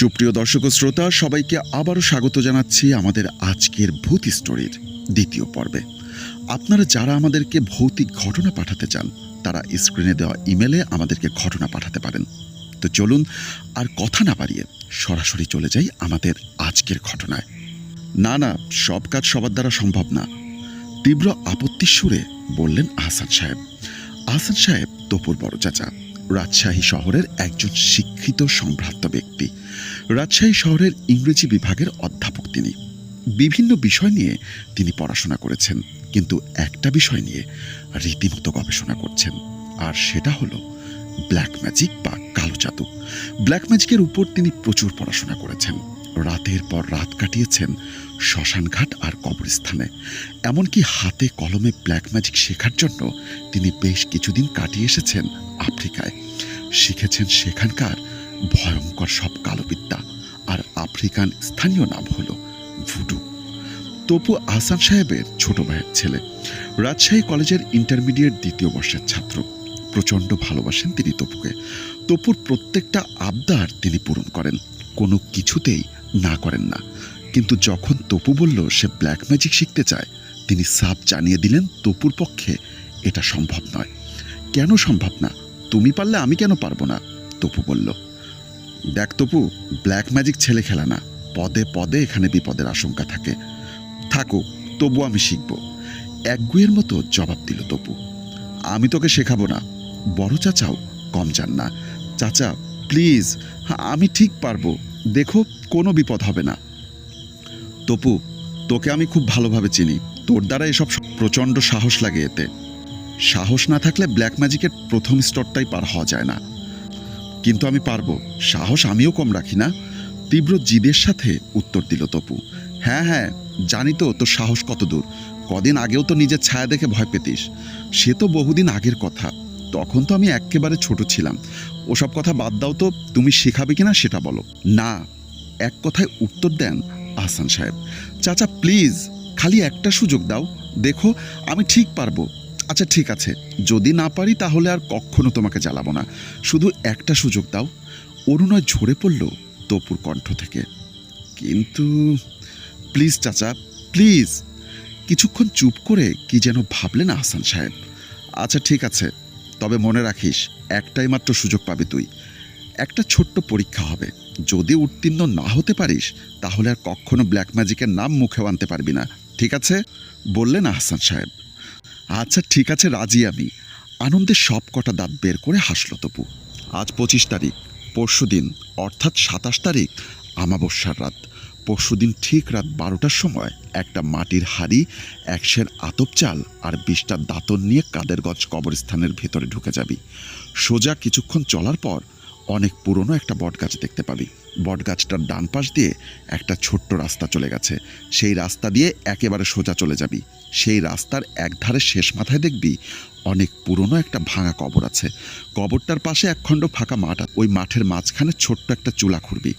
সুপ্রিয় দর্শক শ্রোতা, সবাইকে আবারও স্বাগত জানাচ্ছি আমাদের আজকের ভূত স্টোরির দ্বিতীয় পর্বে। আপনারা যারা আমাদেরকে ভৌতিক ঘটনা পাঠাতে চান, তারা স্ক্রিনে দেওয়া ইমেলে আমাদেরকে ঘটনা পাঠাতে পারেন। তো চলুন, আর কথা না বাড়িয়ে সরাসরি চলে যাই আমাদের আজকের ঘটনায়। না না, সব কাজ সবার দ্বারা সম্ভব না। তীব্র আপত্তির সুরে বললেন আহসান সাহেব। আহসান সাহেব, তপুর বড় চাচা, রাজশাহী শহরের একজন শিক্ষিত সম্ভ্রান্ত ব্যক্তি। রাজশাহী শহরের ইংরেজি বিভাগের অধ্যাপক তিনি। বিভিন্ন বিষয় নিয়ে তিনি পড়াশোনা করেছেন, কিন্তু একটা বিষয় নিয়ে রীতিমতো গবেষণা করছেন, আর সেটা হলো ব্ল্যাক ম্যাজিক বা কালো জাদু। ব্ল্যাক ম্যাজিকের উপর তিনি প্রচুর পড়াশোনা করেছেন। রাতের পর রাত কাটিয়েছেন শ্মশানঘাট আর কবরস্থানে। এমনকি হাতে কলমে ব্ল্যাক ম্যাজিক শেখার জন্য তিনি বেশ কিছুদিন কাটিয়ে এসেছেন আফ্রিকায়। শিখেছেন সেখানকার ভয়ঙ্কর সব কালোবিদ্যা আর আফ্রিকান স্থানীয় নাম হলো ভুডু। তপু আহসান সাহেবের ছোট ভাইয়ের ছেলে, রাজশাহী কলেজের ইন্টারমিডিয়েট দ্বিতীয় বর্ষের ছাত্র। প্রচণ্ড ভালোবাসেন তিনি তপুকে তপুর প্রত্যেকটা আবদার তিনি পূরণ করেন, কোনো কিছুতেই না করেন না। কিন্তু যখন তপু বলল সে ব্ল্যাক ম্যাজিক শিখতে চায়, তিনি সাপ জানিয়ে দিলেন তপুর পক্ষে এটা সম্ভব নয়। কেন সম্ভব না? তুমি পারলে আমি কেন পারব না? তপু বলল দেখ তপু ব্ল্যাক ম্যাজিক ছেলে খেলা না। পদে পদে এখানে বিপদের আশঙ্কা থাকে। থাকো, তবু আমি শিখব। একগুয়ের মতো জবাব দিল তপু। আমি তোকে শেখাবো না। বড় চাচাও কম যান না। চাচা প্লিজ আমি ঠিক পারব। দেখো, কোনো বিপদ হবে না। তপু, তোকে আমি খুব ভালোভাবে চিনি। তোর দ্বারা এসব প্রচণ্ড সাহস লাগে এতে। সাহস না থাকলে ব্ল্যাক ম্যাজিকের প্রথম স্তরটাই পার হওয়া যায় না। কিন্তু আমি পারব। সাহস আমিও কম রাখি না। তীব্র জিদের সাথে উত্তর দিল তপু। হ্যাঁ হ্যাঁ জানি তো তোর সাহস কত দূর। কদিন আগেও তো নিজের ছায়া দেখে ভয় পেতিস। সে তো বহুদিন আগের কথা। তখন তো আমি একেবারে ছোট ছিলাম। ওসব কথা বাদ দাও তো, তুমি শেখাবে কিনা সেটা বলো। না, এক কথায় উত্তর দেন আহসান সাহেব। চাচা, প্লিজ, খালি একটা সুযোগ দাও। দেখো, আমি ঠিক পারব। আচ্ছা ঠিক আছে। যদি না পারি তাহলে আর কখনো তোমাকে জ্বালাবো না। শুধু একটা সুযোগ দাও। অরুণয় ঝরে পড়ল তপুর কণ্ঠ থেকে। কিন্তু প্লিজ চাচা প্লিজ কিছুক্ষণ চুপ করে কি যেন ভাবলেন আহসান সাহেব। আচ্ছা ঠিক আছে। তবে মনে রাখিস, একটাই মাত্র সুযোগ পাবি তুই। একটা ছোট্ট পরীক্ষা হবে। যদি উত্তীর্ণ না হতে পারিস, তাহলে আর কখনো ব্ল্যাক ম্যাজিকের নাম মুখেও আনতে পারবি না। ঠিক আছে? বললেন আহসান সাহেব। আচ্ছা ঠিক আছে, রাজি আমি। আনন্দে সব কটা দাঁত বের করে হাসল তপু। আজ পঁচিশ তারিখ, পরশু দিন, অর্থাৎ সাতাশ তারিখ, আমাবস্যার রাত। পরশুদিন ঠিক রাত বারোটার সময় একটা মাটির হাড়ি একশের আতপ চাল আর বিশটা দাঁতন নিয়ে কাদেরগঞ্জ কবরস্থানের ভেতরে ঢুকে যাবি। সোজা কিছুক্ষণ চলার পর অনেক পুরনো একটা বটগাছ দেখতে পাবি। বটগাছটার ডান পাশ দিয়ে একটা ছোট্ট রাস্তা চলে গেছে। সেই রাস্তা দিয়ে একেবারে সোজা চলে যাবি। সেই রাস্তার একধারে শেষ মাথায় দেখবি অনেক পুরনো একটা ভাঙা কবর আছে। কবরটার পাশে একখণ্ড ফাঁকা মাঠ। ওই মাঠের মাঝখানে ছোট্ট একটা চুলা খুঁড়বি।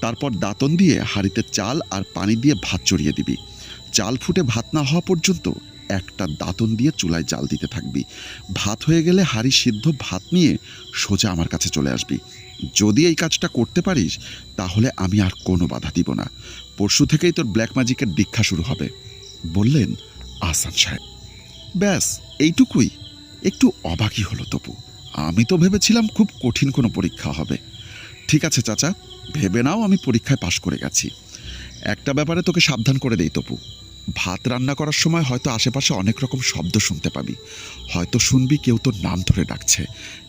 তারপর দাঁতন দিয়ে হাঁড়িতে চাল আর পানি দিয়ে ভাত চড়িয়ে দিবি। চাল ফুটে ভাত না হওয়া পর্যন্ত একটা দাঁতন দিয়ে চুলায় জাল দিতে থাকবি। ভাত হয়ে গেলে হাঁড়ি সিদ্ধ ভাত নিয়ে সোজা আমার কাছে চলে আসবি। যদি এই কাজটা করতে পারিস, তাহলে আমি আর কোনো বাধা দিব না। পরশু থেকেই তোর ব্ল্যাক ম্যাজিকের দীক্ষা শুরু হবে। বললেন আসান সাহেব। ব্যাস, এইটুকুই। একটু অবাকই হলো তপু। আমি তো ভেবেছিলাম খুব কঠিন কোনো পরীক্ষা হবে। ঠিক আছে চাচা, ভেবে নাও আমি পরীক্ষায় পাশ করে গেছি। একটা ব্যাপারে তোকে সাবধান করে দেই তপু। ভাত রান্না করার সময় হয়তো আশেপাশে অনেক রকম শব্দ শুনতে পাবি। হয়তো শুনবি কেউ তোর নাম ধরে ডাকছে,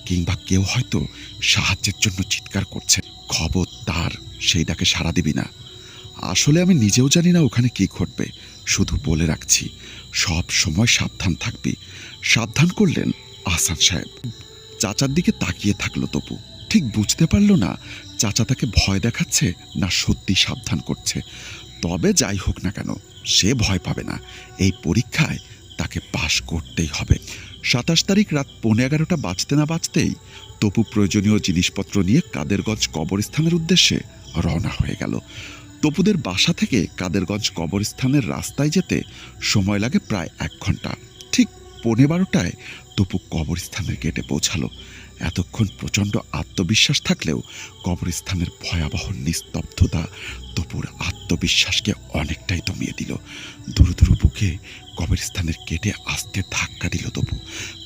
কিংবা কেউ হয়তো সাহায্যের জন্য চিৎকার করছে। খবর তার, সেই ডাকে সাড়া দিবি না। আসলে আমি নিজেও জানি না ওখানে কি ঘটবে। শুধু বলে রাখছি, সব সময় সাবধান থাকবি। সাবধান করলেন আহসান সাহেব। চাচার দিকে তাকিয়ে থাকল তপু। ঠিক বুঝতে পারল না, চাচা তাকে ভয় দেখাচ্ছে না সত্যি সাবধান করছে। তবে যাই হোক না কেন, সে ভয় পাবে না। এই পরীক্ষায় তাকে পাশ করতেই হবে। সাতাশ তারিখ রাত পৌনে এগারোটা বাঁচতে না বাঁচতেই তপু প্রয়োজনীয় জিনিসপত্র নিয়ে কাদেরগঞ্জ কবরস্থানের উদ্দেশ্যে রওনা হয়ে গেল। তপুদের বাসা থেকে কাদেরগঞ্জ কবরস্থানের রাস্তায় যেতে সময় লাগে প্রায় এক ঘণ্টা। পৌনে বারোটায় তপু কবরস্থানের গেটে পৌঁছালো। এতক্ষণ প্রচণ্ড আত্মবিশ্বাস থাকলেও কবরস্থানের ভয়াবহ নিস্তব্ধতা তপুর আত্মবিশ্বাসকে অনেকটাই দমিয়ে দিল। দুরু দুরু বুকে কবরস্থানের গেটে আসতে ধাক্কা দিল তপু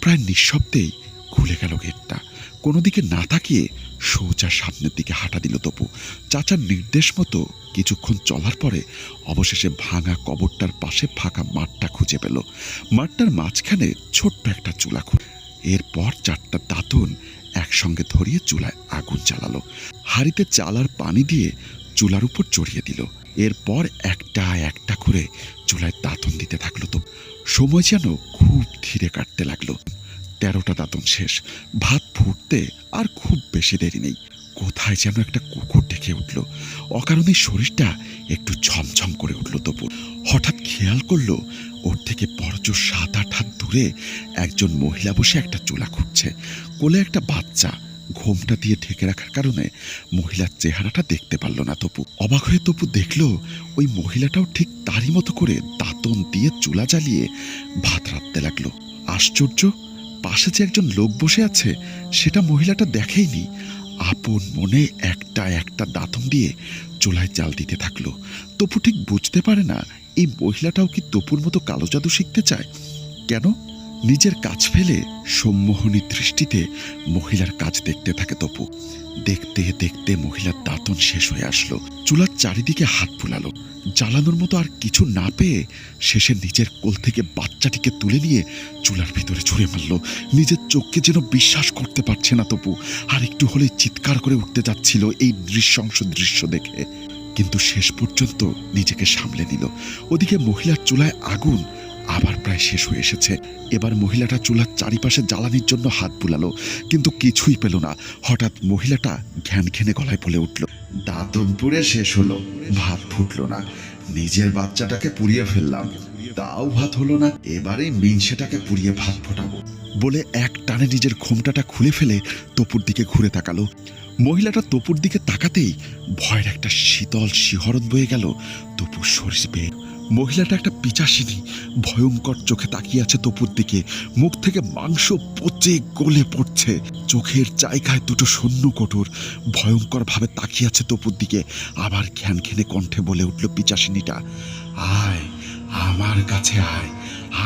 প্রায় নিঃশব্দেই খুলে গেল গেটটা। কোনো দিকে না তাকিয়ে সোজা সামনের দিকে হাঁটা দিল তপু। চাচার নির্দেশ মতো কিছুক্ষণ চলার পরে অবশেষে ভাঙা কবরটার পাশে ফাঁকা মাঠটা খুঁজে পেল। মাঠটার মাঝখানে ছোট্ট একটা চুলা খুঁড়ে এরপর চারটা দাঁতন একসঙ্গে ধরিয়ে চুলায় আগুন জ্বালালো। হাঁড়িতে চালার পানি দিয়ে চুলার উপর চড়িয়ে দিল। এরপর একটা একটা করে চুলায় দাঁতন দিতে থাকল তো সময় যেন খুব ধীরে কাটতে লাগল। তেরোটা দাঁতন শেষ। ভাত ফুটতে আর খুব বেশি দেরি নেই। কোথায় যেন একটা কুকুর ডেকে উঠল। অকারণে শরীরটা একটু ঝমঝম করে উঠল তবু হঠাৎ খেয়াল করল, ওর থেকে বড়জোর সাত আট হাত দূরে একজন মহিলা বসে একটা চুলা খুঁজছে কোলে একটা বাচ্চা। ঘোমটা দিয়ে ঢেকে রাখার কারণে মহিলার চেহারাটা দেখতে পারল না তপু। অবাক হয়ে তপু দেখল, ওই মহিলাটাও ঠিক তারই মতো করে দাঁতন দিয়ে চুলা জ্বালিয়ে ভাত রাঁধতে লাগল। আশ্চর্য পাশে যে একজন লোক বসে আছে, সেটা মহিলাটা দেখেইনি। আপন মনে একটা একটা দাঁতন দিয়ে চুলায় জাল দিতে থাকল। তপু ঠিক বুঝতে পারে না, এই মহিলাটাও কি তপুর মতো কালো জাদু শিখতে চায়? কেন? নিজের কাজ ফেলে সম্মোহনী দৃষ্টিতে মহিলার কাজ দেখতে থাকে তপু। দেখতে দেখতে মহিলার দাঁতন শেষ হয়ে আসলো। চুলার চারিদিকে হাত ফুলালো। জ্বালানোর মতো আর কিছু না পেয়ে শেষে নিজের কোল থেকে বাচ্চাটিকে তুলে নিয়ে চুলার ভিতরে ছুঁড়ে মারল। নিজের চোখকে যেন বিশ্বাস করতে পারছে না তপু, আর একটু হলেই চিৎকার করে উঠতে যাচ্ছিল এই দৃশ্যংশ দৃশ্য দেখে। কিন্তু শেষ পর্যন্ত নিজেকে সামলে নিল। ওদিকে মহিলার চুলায় আগুন আবার প্রায় শেষ হয়ে এসেছে। এবার মহিলাটা চুলার চারিপাশে জ্বালানির জন্য হাত বুলালো, কিন্তু কিছুই পেল না। হঠাৎ মহিলাটা ঘ্যান ঘেনে গলায় বলে উঠল পুড়ে শেষ হলো। ভাত ফুটলো না। নিজের বাচ্চাটাকে পুড়িয়ে ফেললাম। তাও ভাত হলো না। এবারে মিনসেটাকে পুড়িয়ে ভাত ফোটাবো। বলে এক টানে নিজের ঘোমটাটা খুলে ফেলে তপুর দিকে ঘুরে তাকালো। মহিলাটা তপুর দিকে তাকাতেই ভয়ের একটা শীতল শিহরণ বয়ে গেল। তপুর শরীর বেয়ে মহিলাটা একটা পিচাসিনী, ভয়ঙ্কর চোখে তাকিয়ে আছে তপুর দিকে। মুখ থেকে মাংস পচে গলে পড়ছে। চোখের জায়গায় দুটো শূন্য কঠোর ভয়ঙ্কর ভাবে তাকিয়ে আছে তপুর দিকে। আবার খ্যান খেনে কণ্ঠে বলে উঠল পিচাসিনীটা, আয়, আমার কাছে আয়।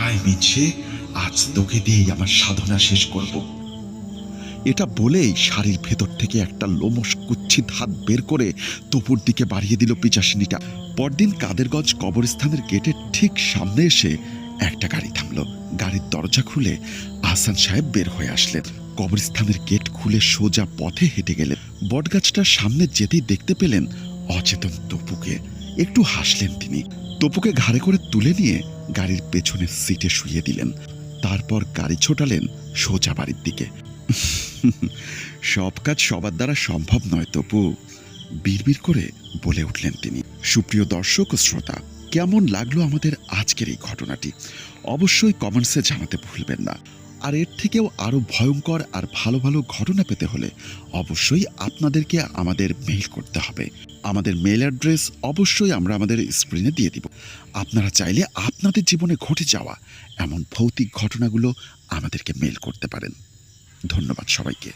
আয় মিছে আজ তোকে দিয়েই আমার সাধনা শেষ করব। এটা বলেই শাড়ির ভেতর থেকে একটা লোমস কুচ্ছিত হাত বের করে তপুর দিকে বাড়িয়ে দিল পিচাসিনীটা। পরদিন কাদেরগঞ্জ কবরস্থানের গেটের ঠিক সামনে এসে একটা গাড়ি থামলো। গাড়ির দরজা খুলে আহসান সাহেব বের হয়ে আসলেন। কবরস্থানের গেট খুলে সোজা পথে হেঁটে গেলেন। বটগাছটার সামনে যেতেই দেখতে পেলেন অচেতন তপুকে। একটু হাসলেন তিনি। তপুকে ঘাড়ে করে তুলে নিয়ে গাড়ির পেছনের সিটে শুইয়ে দিলেন। তারপর গাড়ি ছোটালেন সোজা বাড়ির দিকে। সব কাজ সবার দ্বারা সম্ভব নয় তপু, বিড়বিড় করে বলে উঠলেন তিনি। সুপ্রিয় দর্শক ও শ্রোতা, কেমন লাগল আমাদের আজকের এই ঘটনাটি? অবশ্যই কমেন্টসে জানাতে ভুলবেন না। আর এর থেকেও আরও ভয়ঙ্কর আর ভালো ভালো ঘটনা পেতে হলে অবশ্যই আপনাদেরকে আমাদের মেইল করতে হবে। আমাদের মেইল অ্যাড্রেস অবশ্যই আমরা আমাদের স্ক্রিনে দিয়ে দিব। আপনারা চাইলে আপনাদের জীবনে ঘটে যাওয়া এমন ভৌতিক ঘটনাগুলো আমাদেরকে মেইল করতে পারেন। ধন্যবাদ সবাইকে।